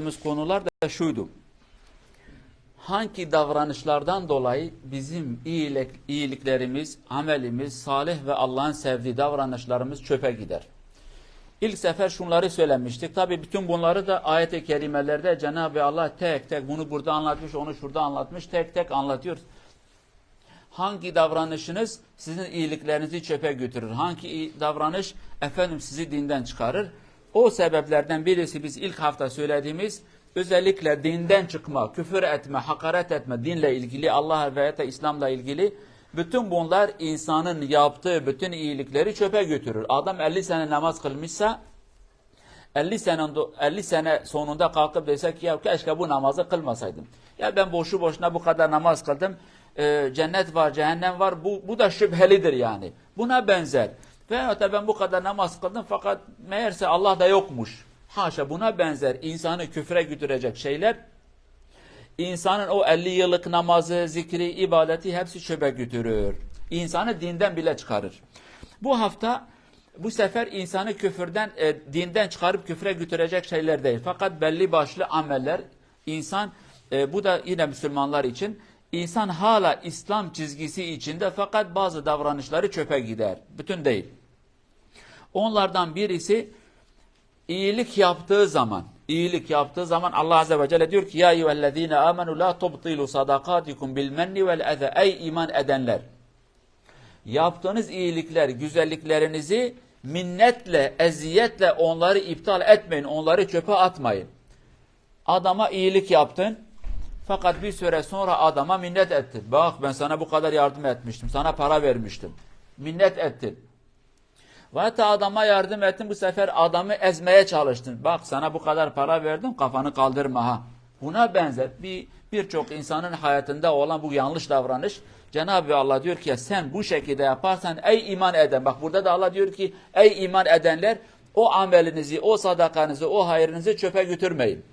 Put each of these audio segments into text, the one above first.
Yaptığımız konular da şuydu. Hangi davranışlardan dolayı bizim iyilik, iyiliklerimiz, amelimiz, salih ve Allah'ın sevdiği davranışlarımız çöpe gider? İlk sefer şunları söylemiştik. Tabi bütün bunları da ayet-i kerimelerde Cenab-ı Allah tek tek bunu burada anlatmış, onu şurada anlatmış, tek tek anlatıyor. Hangi davranışınız sizin iyiliklerinizi çöpe götürür? Hangi davranış efendim sizi dinden çıkarır? O sebeplerden birisi biz ilk hafta söylediğimiz özellikle dinden çıkma, küfür etme, hakaret etme, dinle ilgili, Allah ve da İslam'la ilgili bütün bunlar insanın yaptığı bütün iyilikleri çöpe götürür. Adam 50 sene namaz kılmışsa 50 sene, 50 sene sonunda kalkıp desek ya keşke bu namazı kılmasaydım. Ya ben boşu boşuna bu kadar namaz kıldım. Ee, cennet var, cehennem var. Bu, bu da şüphelidir yani. Buna benzer. Veyahut da ben bu kadar namaz kıldım fakat meğerse Allah da yokmuş. Haşa buna benzer insanı küfre götürecek şeyler insanın o 50 yıllık namazı, zikri, ibadeti hepsi çöpe götürür. İnsanı dinden bile çıkarır. Bu hafta bu sefer insanı küfürden, e, dinden çıkarıp küfre götürecek şeyler değil. Fakat belli başlı ameller insan, e, bu da yine Müslümanlar için, insan hala İslam çizgisi içinde fakat bazı davranışları çöpe gider. Bütün değil. Onlardan birisi iyilik yaptığı zaman, iyilik yaptığı zaman Allah Azze ve Celle diyor ki Ya eyyühellezine amenu la tubtilu sadakatikum bil menni vel eze Ey iman edenler! Yaptığınız iyilikler, güzelliklerinizi minnetle, eziyetle onları iptal etmeyin, onları çöpe atmayın. Adama iyilik yaptın, fakat bir süre sonra adama minnet ettin. Bak ben sana bu kadar yardım etmiştim, sana para vermiştim. Minnet ettin. Ve hatta adama yardım ettin bu sefer adamı ezmeye çalıştın. Bak sana bu kadar para verdim kafanı kaldırma ha. Buna benzer bir birçok insanın hayatında olan bu yanlış davranış. Cenab-ı Allah diyor ki sen bu şekilde yaparsan ey iman eden. Bak burada da Allah diyor ki ey iman edenler o amelinizi, o sadakanızı, o hayrınızı çöpe götürmeyin.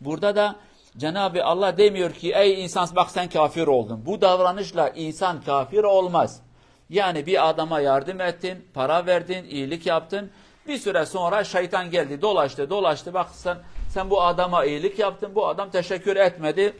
Burada da Cenab-ı Allah demiyor ki ey insan bak sen kafir oldun. Bu davranışla insan kafir olmaz. Yani bir adama yardım ettin, para verdin, iyilik yaptın. Bir süre sonra şeytan geldi, dolaştı, dolaştı. Bak sen, sen bu adama iyilik yaptın, bu adam teşekkür etmedi.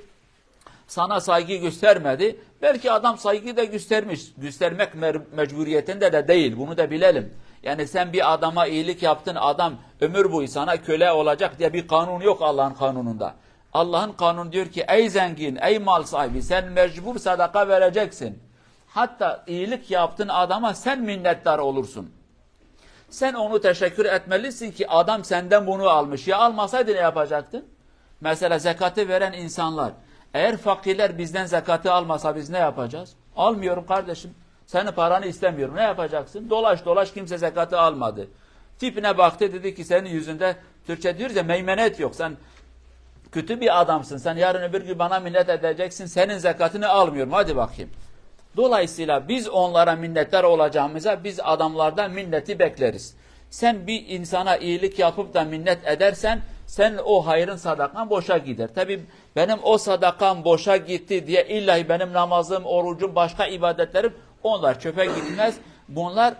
Sana saygı göstermedi. Belki adam saygı da göstermiş. Göstermek mecburiyetinde de değil. Bunu da bilelim. Yani sen bir adama iyilik yaptın, adam ömür boyu sana köle olacak diye bir kanun yok Allah'ın kanununda. Allah'ın kanunu diyor ki ey zengin, ey mal sahibi sen mecbur sadaka vereceksin. Hatta iyilik yaptığın adama sen minnettar olursun. Sen onu teşekkür etmelisin ki adam senden bunu almış. Ya almasaydı ne yapacaktın? Mesela zekatı veren insanlar. Eğer fakirler bizden zekatı almasa biz ne yapacağız? Almıyorum kardeşim. Senin paranı istemiyorum. Ne yapacaksın? Dolaş dolaş kimse zekatı almadı. Tipine baktı dedi ki senin yüzünde Türkçe diyoruz ya meymenet yok. Sen kötü bir adamsın. Sen yarın öbür gün bana minnet edeceksin. Senin zekatını almıyorum. Hadi bakayım. Dolayısıyla biz onlara minnettar olacağımıza biz adamlardan minneti bekleriz. Sen bir insana iyilik yapıp da minnet edersen sen o hayrın sadakan boşa gider. Tabi benim o sadakam boşa gitti diye illahi benim namazım, orucum, başka ibadetlerim onlar çöpe gitmez. Bunlar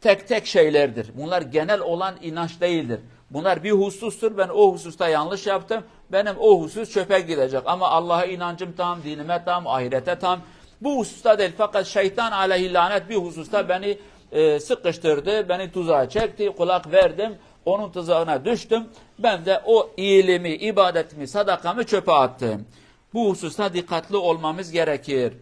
tek tek şeylerdir. Bunlar genel olan inanç değildir. Bunlar bir husustur. Ben o hususta yanlış yaptım. Benim o husus çöpe gidecek. Ama Allah'a inancım tam, dinime tam, ahirete tam. Bu hususta değil fakat şeytan aleyhi lanet bir hususta beni e, sıkıştırdı, beni tuzağa çekti, kulak verdim, onun tuzağına düştüm. Ben de o iyiliğimi, ibadetimi, sadakamı çöpe attım. Bu hususta dikkatli olmamız gerekir.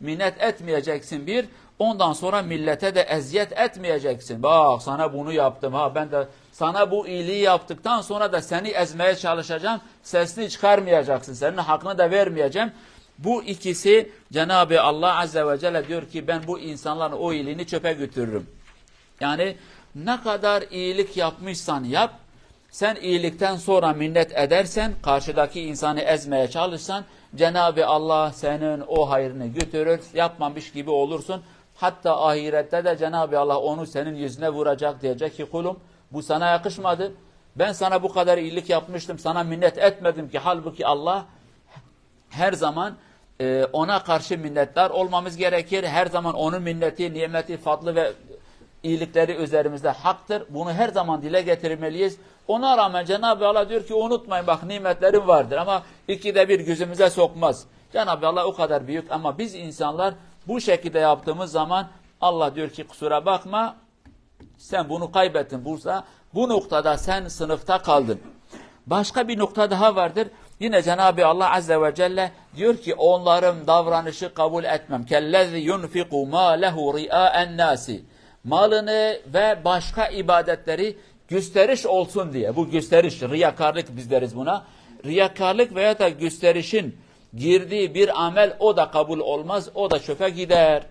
Minnet etmeyeceksin bir, ondan sonra millete de eziyet etmeyeceksin. Bak sana bunu yaptım ha ben de sana bu iyiliği yaptıktan sonra da seni ezmeye çalışacağım. Sesini çıkarmayacaksın. Senin hakkını da vermeyeceğim. Bu ikisi Cenab-ı Allah Azze ve Celle diyor ki ben bu insanların o iyiliğini çöpe götürürüm. Yani ne kadar iyilik yapmışsan yap, sen iyilikten sonra minnet edersen, karşıdaki insanı ezmeye çalışsan, Cenab-ı Allah senin o hayrını götürür, yapmamış gibi olursun. Hatta ahirette de Cenab-ı Allah onu senin yüzüne vuracak diyecek ki kulum bu sana yakışmadı. Ben sana bu kadar iyilik yapmıştım, sana minnet etmedim ki halbuki Allah her zaman e, ona karşı minnettar olmamız gerekir. Her zaman onun minneti, nimeti, fadlı ve iyilikleri üzerimizde haktır. Bunu her zaman dile getirmeliyiz. Ona rağmen Cenab-ı Allah diyor ki unutmayın bak nimetlerim vardır ama ikide bir gözümüze sokmaz. Cenab-ı Allah o kadar büyük ama biz insanlar bu şekilde yaptığımız zaman Allah diyor ki kusura bakma sen bunu kaybettin Bursa. Bu noktada sen sınıfta kaldın. Başka bir nokta daha vardır. Yine Cenab-ı Allah Azze ve Celle diyor ki onların davranışı kabul etmem. Kellezi yunfiku ma lehu ri'a'en nasi. Malını ve başka ibadetleri gösteriş olsun diye. Bu gösteriş, riyakarlık biz deriz buna. Riyakarlık veya da gösterişin girdiği bir amel o da kabul olmaz. O da çöpe gider.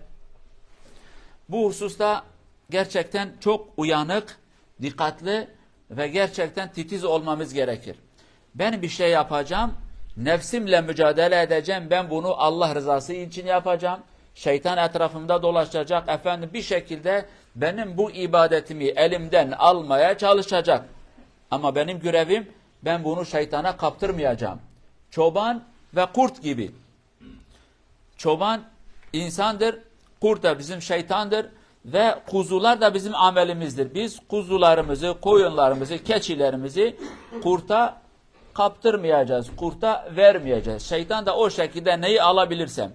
Bu hususta gerçekten çok uyanık, dikkatli ve gerçekten titiz olmamız gerekir. Ben bir şey yapacağım, nefsimle mücadele edeceğim, ben bunu Allah rızası için yapacağım. Şeytan etrafımda dolaşacak, efendim bir şekilde benim bu ibadetimi elimden almaya çalışacak. Ama benim görevim, ben bunu şeytana kaptırmayacağım. Çoban ve kurt gibi. Çoban insandır, kurt da bizim şeytandır ve kuzular da bizim amelimizdir. Biz kuzularımızı, koyunlarımızı, keçilerimizi kurta kaptırmayacağız, kurta vermeyeceğiz. Şeytan da o şekilde neyi alabilirsem.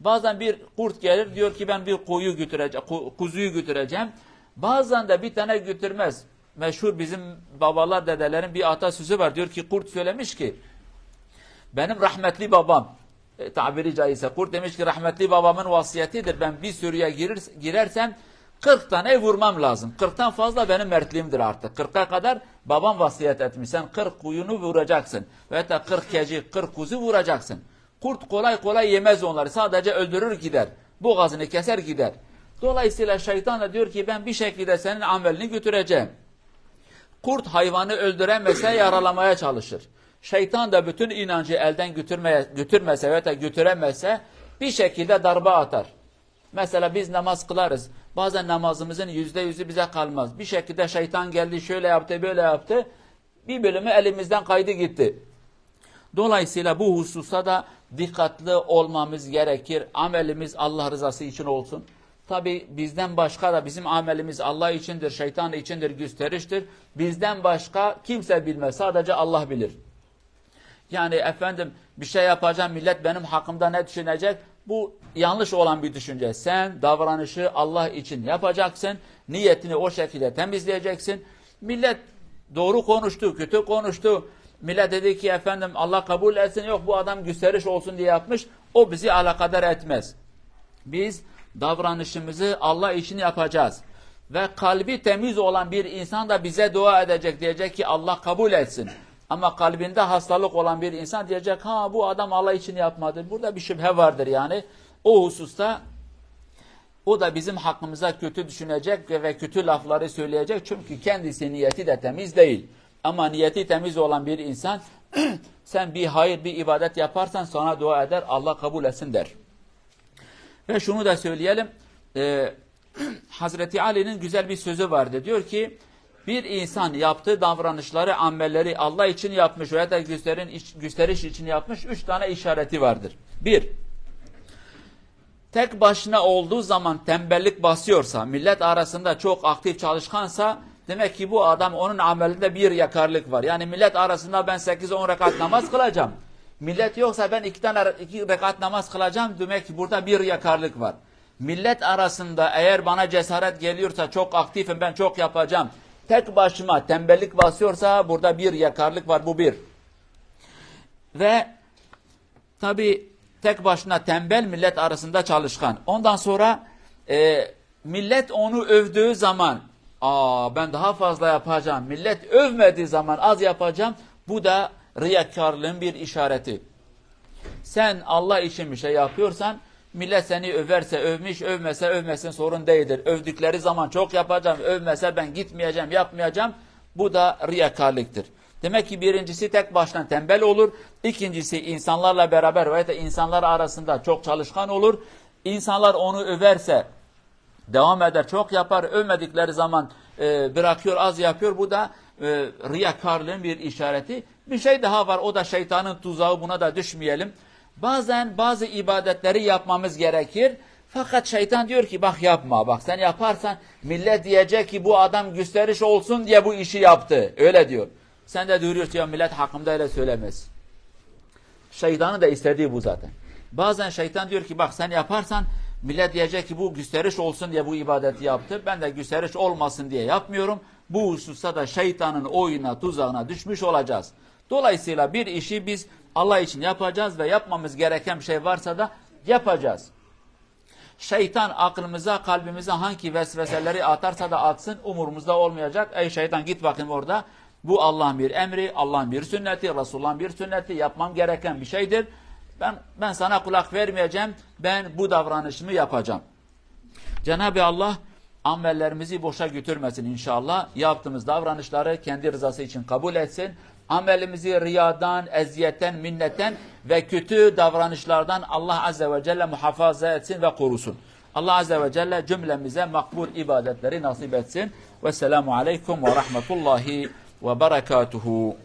Bazen bir kurt gelir diyor ki ben bir koyu götüreceğim, kuzuyu götüreceğim. Bazen de bir tane götürmez. Meşhur bizim babalar, dedelerin bir atasözü var. Diyor ki kurt söylemiş ki benim rahmetli babam e, tabiri caizse kurt demiş ki rahmetli babamın vasiyetidir. Ben bir sürüye girir, girersem 40 tane vurmam lazım. 40'tan fazla benim mertliğimdir artık. 40'a kadar babam vasiyet etmiş. Sen 40 kuyunu vuracaksın. Ve da 40 keci, 40 kuzu vuracaksın. Kurt kolay kolay yemez onları. Sadece öldürür gider. Boğazını keser gider. Dolayısıyla şeytan da diyor ki ben bir şekilde senin amelini götüreceğim. Kurt hayvanı öldüremese yaralamaya çalışır. Şeytan da bütün inancı elden götürmeye, götürmese veya da götüremezse bir şekilde darbe atar. Mesela biz namaz kılarız. Bazen namazımızın yüzde yüzü bize kalmaz. Bir şekilde şeytan geldi şöyle yaptı böyle yaptı. Bir bölümü elimizden kaydı gitti. Dolayısıyla bu hususta da dikkatli olmamız gerekir. Amelimiz Allah rızası için olsun. Tabi bizden başka da bizim amelimiz Allah içindir, şeytan içindir, gösteriştir. Bizden başka kimse bilmez. Sadece Allah bilir. Yani efendim bir şey yapacağım millet benim hakkımda ne düşünecek? Bu yanlış olan bir düşünce. Sen davranışı Allah için yapacaksın. Niyetini o şekilde temizleyeceksin. Millet doğru konuştu, kötü konuştu. Millet dedi ki efendim Allah kabul etsin yok bu adam gösteriş olsun diye yapmış. O bizi alakadar etmez. Biz davranışımızı Allah için yapacağız. Ve kalbi temiz olan bir insan da bize dua edecek diyecek ki Allah kabul etsin. Ama kalbinde hastalık olan bir insan diyecek ha bu adam Allah için yapmadı. Burada bir şüphe vardır yani. O hususta o da bizim hakkımıza kötü düşünecek ve kötü lafları söyleyecek. Çünkü kendisi niyeti de temiz değil. Ama niyeti temiz olan bir insan sen bir hayır bir ibadet yaparsan sana dua eder Allah kabul etsin der. Ve şunu da söyleyelim. E, Hazreti Ali'nin güzel bir sözü vardı. Diyor ki bir insan yaptığı davranışları, amelleri Allah için yapmış veya da gösterin, gösteriş için yapmış üç tane işareti vardır. Bir, tek başına olduğu zaman tembellik basıyorsa, millet arasında çok aktif çalışkansa demek ki bu adam onun amelinde bir yakarlık var. Yani millet arasında ben 8-10 rekat namaz kılacağım. Millet yoksa ben iki tane iki rekat namaz kılacağım demek ki burada bir yakarlık var. Millet arasında eğer bana cesaret geliyorsa çok aktifim ben çok yapacağım tek başıma tembellik basıyorsa burada bir yakarlık var bu bir. Ve tabi tek başına tembel millet arasında çalışkan. Ondan sonra e, millet onu övdüğü zaman aa ben daha fazla yapacağım. Millet övmediği zaman az yapacağım. Bu da riyakarlığın bir işareti. Sen Allah için bir şey yapıyorsan Millet seni överse övmüş, övmese övmesin sorun değildir. Övdükleri zaman çok yapacağım, övmese ben gitmeyeceğim, yapmayacağım. Bu da riyakarlıktır. Demek ki birincisi tek başına tembel olur. İkincisi insanlarla beraber veya da insanlar arasında çok çalışkan olur. İnsanlar onu överse devam eder, çok yapar. Övmedikleri zaman e, bırakıyor, az yapıyor. Bu da e, riyakarlığın bir işareti. Bir şey daha var, o da şeytanın tuzağı. Buna da düşmeyelim. Bazen bazı ibadetleri yapmamız gerekir. Fakat şeytan diyor ki bak yapma bak sen yaparsan millet diyecek ki bu adam gösteriş olsun diye bu işi yaptı. Öyle diyor. Sen de diyorsun ya millet hakkımda öyle söylemez. Şeytanın da istediği bu zaten. Bazen şeytan diyor ki bak sen yaparsan millet diyecek ki bu gösteriş olsun diye bu ibadeti yaptı. Ben de gösteriş olmasın diye yapmıyorum. Bu hususta da şeytanın oyuna tuzağına düşmüş olacağız. Dolayısıyla bir işi biz Allah için yapacağız ve yapmamız gereken bir şey varsa da yapacağız. Şeytan aklımıza, kalbimize hangi vesveseleri atarsa da atsın umurumuzda olmayacak. Ey şeytan git bakayım orada. Bu Allah'ın bir emri, Allah'ın bir sünneti, Resulullah'ın bir sünneti yapmam gereken bir şeydir. Ben ben sana kulak vermeyeceğim. Ben bu davranışımı yapacağım. Cenab-ı Allah amellerimizi boşa götürmesin inşallah. Yaptığımız davranışları kendi rızası için kabul etsin. Amelimizi riyadan, eziyetten, minnetten ve kötü davranışlardan Allah Azze ve Celle muhafaza etsin ve korusun. Allah Azze ve Celle cümlemize makbul ibadetleri nasip etsin. Vesselamu Aleyküm ve Rahmetullahi ve Berekatuhu.